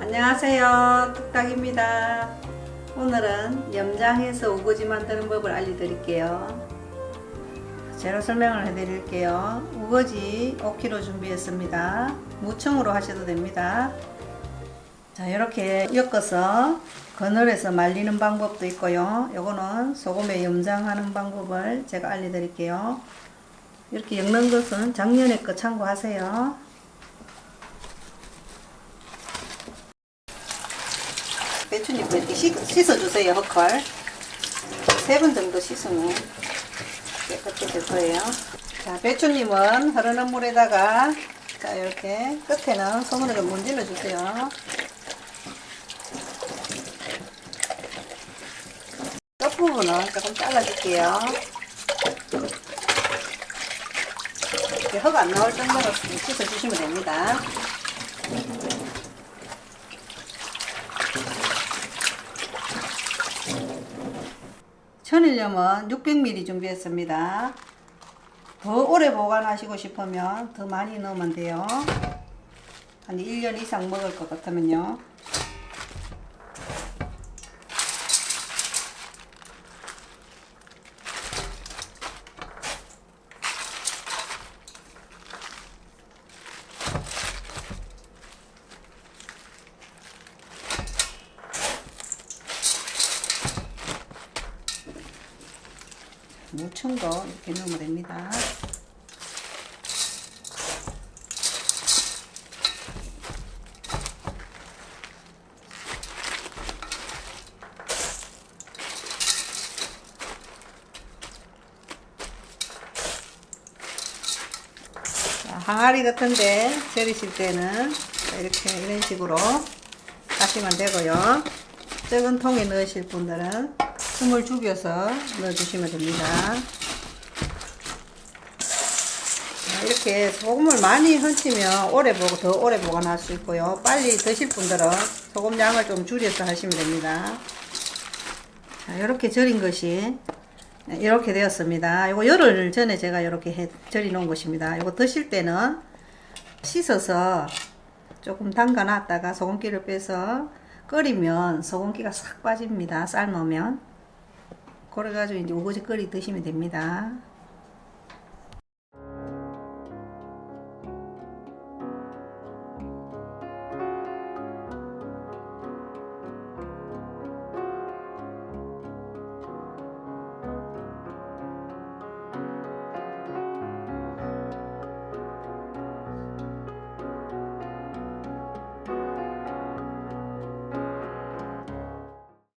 안녕하세요. 뚝딱입니다. 오늘은 염장해서 우거지 만드는 법을 알려드릴게요. 재료 설명을 해드릴게요. 우거지 5kg 준비했습니다. 무청으로 하셔도 됩니다. 자, 이렇게 엮어서 그늘에서 말리는 방법도 있고요. 요거는 소금에 염장하는 방법을 제가 알려드릴게요. 이렇게 엮는 것은 작년에 거 참고하세요. 배추잎을 이렇게 씻, 씻어주세요, 헛걸. 세번 정도 씻으면 깨끗해질 거예요. 자, 배추잎은 흐르는 물에다가 자, 이렇게 끝에는 손으로 좀 문질러 주세요. 끝 부분은 조금 잘라줄게요. 이렇게 흙 안 나올 정도로 씻어주시면 됩니다. 천일염은 600ml 준비했습니다. 더 오래 보관하시고 싶으면 더 많이 넣으면 돼요. 한 1년 이상 먹을 것 같으면요. 무청도 이렇게 넣으면 됩니다. 자, 항아리 같은데 절이실 때는 자, 이렇게 이런 식으로 하시면 되고요. 적은 통에 넣으실 분들은 숨을 죽여서 넣어주시면 됩니다. 자, 이렇게 소금을 많이 흔치면 오래 보고 더 오래 보관할 수 있고요. 빨리 드실 분들은 소금 양을 좀 줄여서 하시면 됩니다. 자, 이렇게 절인 것이 이렇게 되었습니다. 이거 열흘 전에 제가 이렇게 해, 절이 놓은 것입니다. 이거 드실 때는 씻어서 조금 담가 놨다가 소금기를 빼서 끓이면 소금기가 싹 빠집니다. 삶으면. 그래가지고 이제 끓이 드시면 됩니다.